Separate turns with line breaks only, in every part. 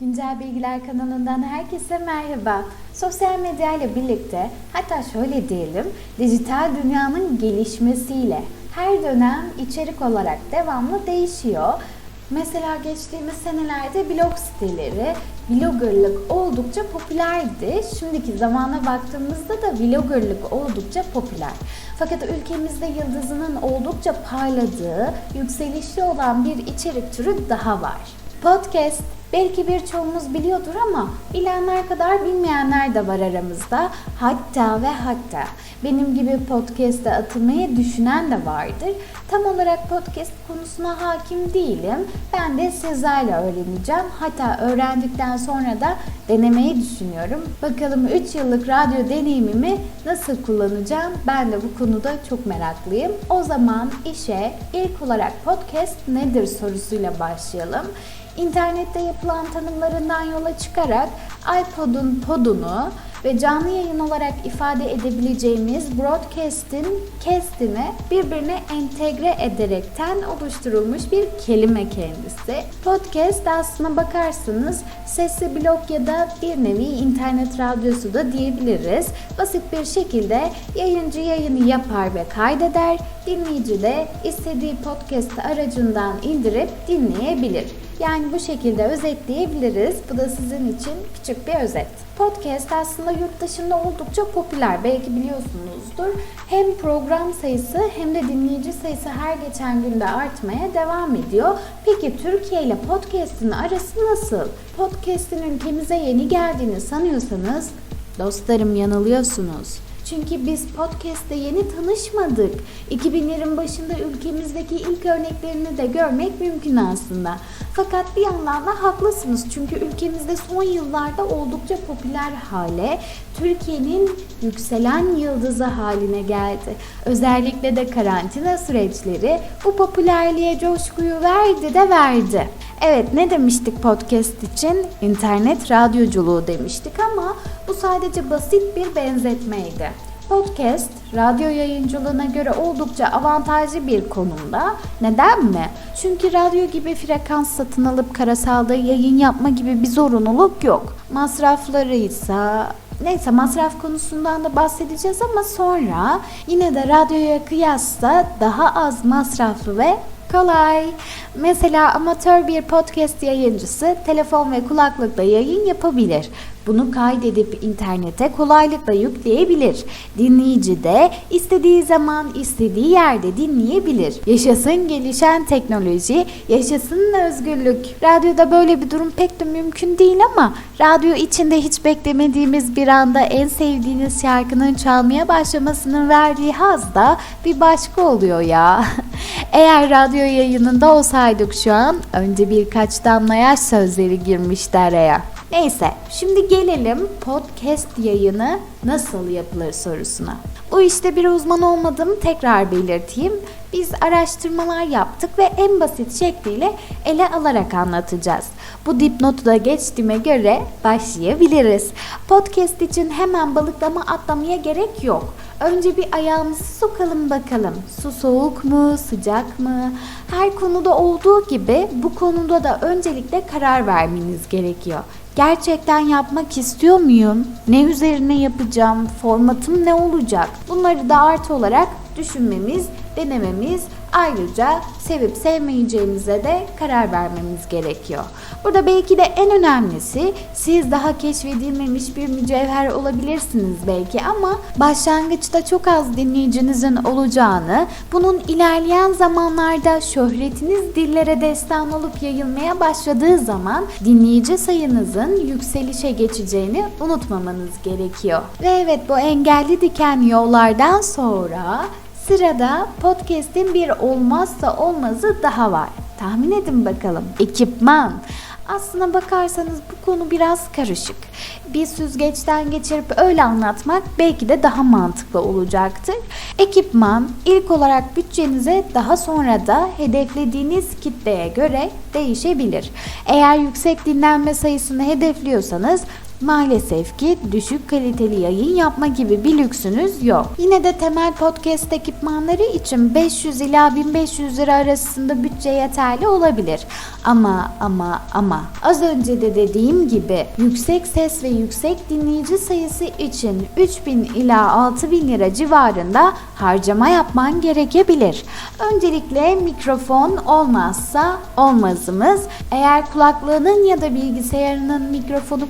Güncel Bilgiler kanalından herkese merhaba. Sosyal medya ile birlikte hatta şöyle diyelim dijital dünyanın gelişmesiyle her dönem içerik olarak devamlı değişiyor. Mesela geçtiğimiz senelerde blog siteleri, bloggerlık oldukça popülerdi. Şimdiki zamana baktığımızda da vloggerlık oldukça popüler. Fakat ülkemizde yıldızının oldukça parladığı, yükselişli olan bir içerik türü daha var. Podcast belki birçoğumuz biliyordur ama bilenler kadar bilmeyenler de var aramızda. Hatta ve hatta benim gibi podcast'e atılmayı düşünen de vardır. Tam olarak podcast konusuna hakim değilim. Ben de sizlerle öğreneceğim. Hatta öğrendikten sonra da denemeyi düşünüyorum. Bakalım 3 yıllık radyo deneyimimi nasıl kullanacağım? Ben de bu konuda çok meraklıyım. O zaman işe ilk olarak podcast nedir sorusuyla başlayalım. İnternette yapılan tanımlarından yola çıkarak iPod'un podunu ve canlı yayın olarak ifade edebileceğimiz broadcast'in cast'ini birbirine entegre ederekten oluşturulmuş bir kelime kendisi. Podcast aslına bakarsanız sesli blog ya da bir nevi internet radyosu da diyebiliriz. Basit bir şekilde yayıncı yayını yapar ve kaydeder, dinleyici de istediği podcast aracından indirip dinleyebilir. Yani bu şekilde özetleyebiliriz. Bu da sizin için küçük bir özet. Podcast aslında yurt dışında oldukça popüler. Belki biliyorsunuzdur. Hem program sayısı hem de dinleyici sayısı her geçen günde artmaya devam ediyor. Peki Türkiye ile podcast'in arası nasıl? Podcast'in ülkemize yeni geldiğini sanıyorsanız dostlarım yanılıyorsunuz. Çünkü biz podcast'te yeni tanışmadık. 2000'lerin başında ülkemizdeki ilk örneklerini de görmek mümkün aslında. Fakat bir yandan da haklısınız. Çünkü ülkemizde son yıllarda oldukça popüler hale, Türkiye'nin yükselen yıldızı haline geldi. Özellikle de karantina süreçleri bu popülerliğe coşkuyu verdi de verdi. Evet ne demiştik podcast için? İnternet radyoculuğu demiştik ama bu sadece basit bir benzetmeydi. Podcast, radyo yayıncılığına göre oldukça avantajlı bir konumda. Neden mi? Çünkü radyo gibi frekans satın alıp karasalda yayın yapma gibi bir zorunluluk yok. Masrafları ise Neyse masraf konusundan da bahsedeceğiz ama sonra yine de radyoya kıyasla daha az masraflı ve kolay. Mesela amatör bir podcast yayıncısı telefon ve kulaklıkla yayın yapabilir. Bunu kaydedip internete kolaylıkla yükleyebilir. Dinleyici de istediği zaman istediği yerde dinleyebilir. Yaşasın gelişen teknoloji, yaşasın özgürlük. Radyoda böyle bir durum pek de mümkün değil ama radyo içinde hiç beklemediğimiz bir anda en sevdiğiniz şarkının çalmaya başlamasının verdiği haz da bir başka oluyor ya. Eğer radyo yayınında olsaydık şu an önce birkaç damla yaş sözleri girmişti araya. Neyse şimdi gelelim podcast yayını nasıl yapılır sorusuna. Bu işte bir uzman olmadığımı tekrar belirteyim. Biz araştırmalar yaptık ve en basit şekliyle ele alarak anlatacağız. Bu dipnotu da geçtiğime göre başlayabiliriz. Podcast için hemen balıklama atlamaya gerek yok. Önce bir ayağımızı sokalım bakalım. Su soğuk mu, sıcak mı? Her konuda olduğu gibi bu konuda da öncelikle karar vermeniz gerekiyor. Gerçekten yapmak istiyor muyum? Ne üzerine yapacağım? Formatım ne olacak? Bunları da artı olarak düşünmemiz, denememiz, ayrıca sevip sevmeyeceğimize de karar vermemiz gerekiyor. Burada belki de en önemlisi siz daha keşfedilmemiş bir mücevher olabilirsiniz belki ama başlangıçta çok az dinleyicinizin olacağını, bunun ilerleyen zamanlarda şöhretiniz dillere destan olup yayılmaya başladığı zaman dinleyici sayınızın yükselişe geçeceğini unutmamanız gerekiyor. Ve evet bu engelli diken yollardan sonra Sırada podcast'in bir olmazsa olmazı daha var. Tahmin edin bakalım. Ekipman. Aslına bakarsanız bu konu biraz karışık. Bir süzgeçten geçirip öyle anlatmak belki de daha mantıklı olacaktır. Ekipman ilk olarak bütçenize daha sonra da hedeflediğiniz kitleye göre değişebilir. Eğer yüksek dinlenme sayısını hedefliyorsanız Maalesef ki düşük kaliteli yayın yapma gibi bir lüksünüz yok. Yine de temel podcast ekipmanları için 500 ila 1500 lira arasında bütçe yeterli olabilir. Ama ama ama az önce de dediğim gibi yüksek ses ve yüksek dinleyici sayısı için 3000 ila 6000 lira civarında harcama yapman gerekebilir. Öncelikle mikrofon olmazsa olmazımız. Eğer kulaklığının ya da bilgisayarının mikrofonu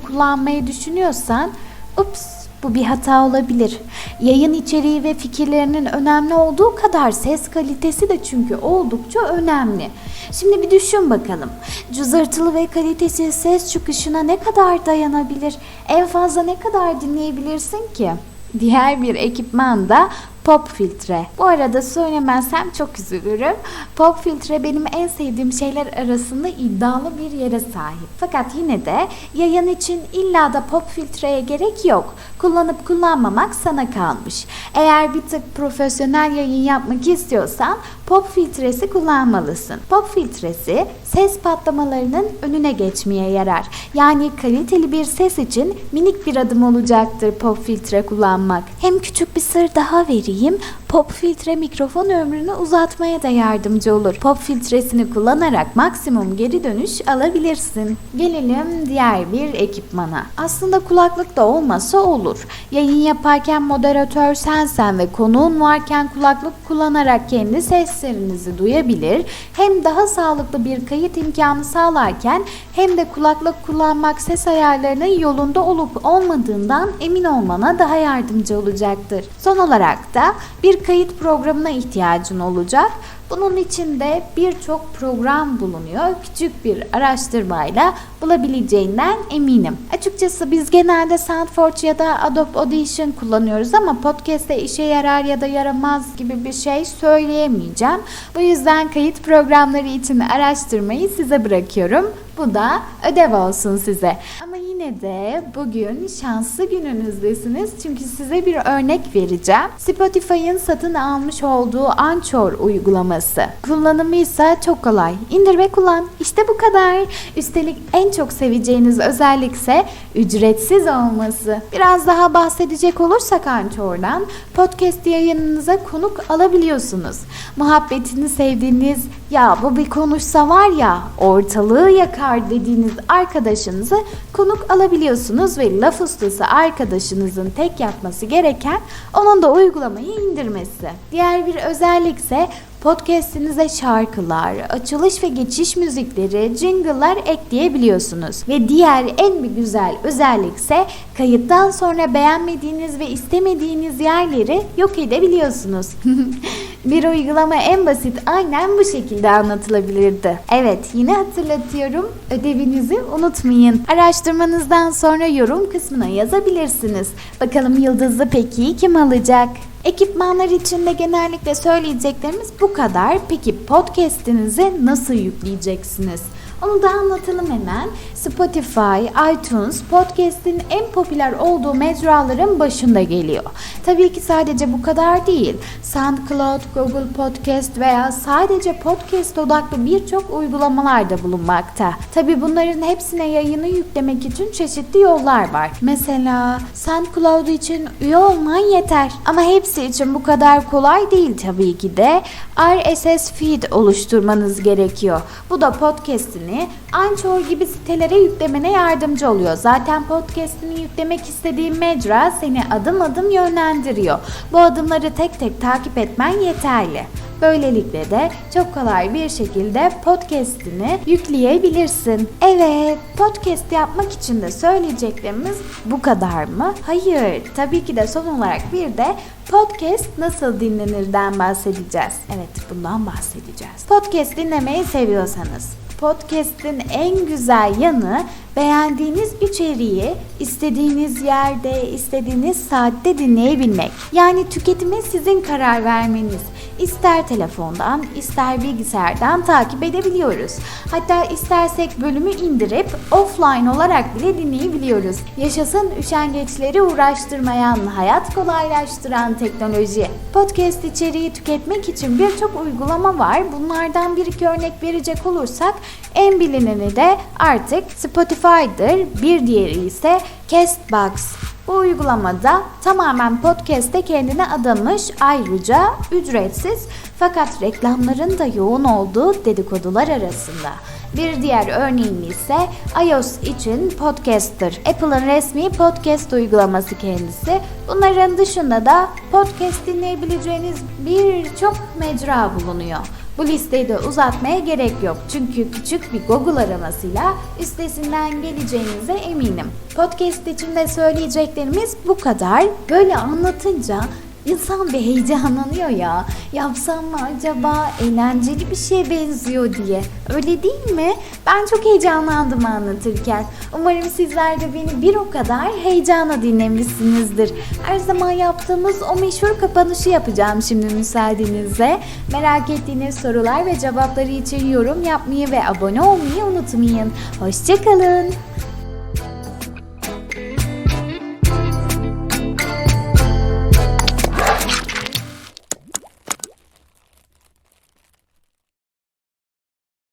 kullanmayı düşünüyorsan ups bu bir hata olabilir. Yayın içeriği ve fikirlerinin önemli olduğu kadar ses kalitesi de çünkü oldukça önemli. Şimdi bir düşün bakalım. Cızırtılı ve kalitesiz ses çıkışına ne kadar dayanabilir? En fazla ne kadar dinleyebilirsin ki? Diğer bir ekipman da pop filtre. Bu arada söylemezsem çok üzülürüm. Pop filtre benim en sevdiğim şeyler arasında iddialı bir yere sahip. Fakat yine de yayın için illa da pop filtreye gerek yok. Kullanıp kullanmamak sana kalmış. Eğer bir tık profesyonel yayın yapmak istiyorsan pop filtresi kullanmalısın. Pop filtresi ses patlamalarının önüne geçmeye yarar. Yani kaliteli bir ses için minik bir adım olacaktır pop filtre kullanmak. Hem küçük bir sır daha vereyim. Eem? Pop filtre mikrofon ömrünü uzatmaya da yardımcı olur. Pop filtresini kullanarak maksimum geri dönüş alabilirsin. Gelelim diğer bir ekipmana. Aslında kulaklık da olmasa olur. Yayın yaparken moderatör sensen ve konuğun varken kulaklık kullanarak kendi seslerinizi duyabilir. Hem daha sağlıklı bir kayıt imkanı sağlarken hem de kulaklık kullanmak ses ayarlarının yolunda olup olmadığından emin olmana daha yardımcı olacaktır. Son olarak da bir kayıt programına ihtiyacın olacak. Bunun içinde birçok program bulunuyor. Küçük bir araştırmayla bulabileceğinden eminim. Açıkçası biz genelde Soundforge ya da Adobe Audition kullanıyoruz ama podcast'te işe yarar ya da yaramaz gibi bir şey söyleyemeyeceğim. Bu yüzden kayıt programları için araştırmayı size bırakıyorum. Bu da ödev olsun size. Ama yine de bugün şanslı gününüzdesiniz çünkü size bir örnek vereceğim. Spotify'ın satın almış olduğu Anchor uygulaması. Kullanımı ise çok kolay. İndir ve kullan. İşte bu kadar. Üstelik en çok seveceğiniz özellik ise ücretsiz olması. Biraz daha bahsedecek olursak Anchor'dan podcast yayınınıza konuk alabiliyorsunuz. Muhabbetini sevdiğiniz ya bu bir konuşsa var ya ortalığı yakar dediğiniz arkadaşınızı konuk alabiliyorsunuz ve laf ustası arkadaşınızın tek yapması gereken onun da uygulamayı indirmesi. Diğer bir özellik ise podcast'inize şarkılar, açılış ve geçiş müzikleri, jingle'lar ekleyebiliyorsunuz. Ve diğer en bir güzel özellik ise kayıttan sonra beğenmediğiniz ve istemediğiniz yerleri yok edebiliyorsunuz. bir uygulama en basit aynen bu şekilde anlatılabilirdi. Evet yine hatırlatıyorum ödevinizi unutmayın. Araştırmanızdan sonra yorum kısmına yazabilirsiniz. Bakalım yıldızlı peki kim alacak? Ekipmanlar içinde genellikle söyleyeceklerimiz bu kadar. Peki podcast'inizi nasıl yükleyeceksiniz? Onu da anlatalım hemen. Spotify, iTunes, podcast'in en popüler olduğu mecraların başında geliyor. Tabii ki sadece bu kadar değil. SoundCloud, Google Podcast veya sadece podcast odaklı birçok uygulamalar da bulunmakta. Tabii bunların hepsine yayını yüklemek için çeşitli yollar var. Mesela SoundCloud için üye olman yeter. Ama hepsi için bu kadar kolay değil tabii ki de. RSS feed oluşturmanız gerekiyor. Bu da podcast'ini Anchor gibi sitelere yüklemene yardımcı oluyor. Zaten podcast'ini yüklemek istediğin mecra seni adım adım yönlendiriyor. Bu adımları tek tek takip etmen yeterli. Böylelikle de çok kolay bir şekilde podcast'ini yükleyebilirsin. Evet, podcast yapmak için de söyleyeceklerimiz bu kadar mı? Hayır, tabii ki de son olarak bir de podcast nasıl dinlenirden bahsedeceğiz. Evet, bundan bahsedeceğiz. Podcast dinlemeyi seviyorsanız Podcast'in en güzel yanı beğendiğiniz içeriği istediğiniz yerde, istediğiniz saatte dinleyebilmek. Yani tüketime sizin karar vermeniz. ister telefondan ister bilgisayardan takip edebiliyoruz. Hatta istersek bölümü indirip offline olarak bile dinleyebiliyoruz. Yaşasın üşengeçleri uğraştırmayan, hayat kolaylaştıran teknoloji. Podcast içeriği tüketmek için birçok uygulama var. Bunlardan bir iki örnek verecek olursak en bilineni de artık Spotify'dır. Bir diğeri ise Castbox. Bu uygulamada tamamen podcast'te kendine adamış ayrıca ücretsiz fakat reklamların da yoğun olduğu dedikodular arasında. Bir diğer örneğim ise iOS için Podcaster. Apple'ın resmi podcast uygulaması kendisi. Bunların dışında da podcast dinleyebileceğiniz birçok mecra bulunuyor. Bu listeyi de uzatmaya gerek yok. Çünkü küçük bir Google aramasıyla üstesinden geleceğinize eminim. Podcast için de söyleyeceklerimiz bu kadar. Böyle anlatınca insan bir heyecanlanıyor ya. Yapsam mı acaba eğlenceli bir şeye benziyor diye. Öyle değil mi? Ben çok heyecanlandım anlatırken. Umarım sizler de beni bir o kadar heyecanla dinlemişsinizdir. Her zaman yaptığımız o meşhur kapanışı yapacağım şimdi müsaadenizle. Merak ettiğiniz sorular ve cevapları için yorum yapmayı ve abone olmayı unutmayın. Hoşçakalın.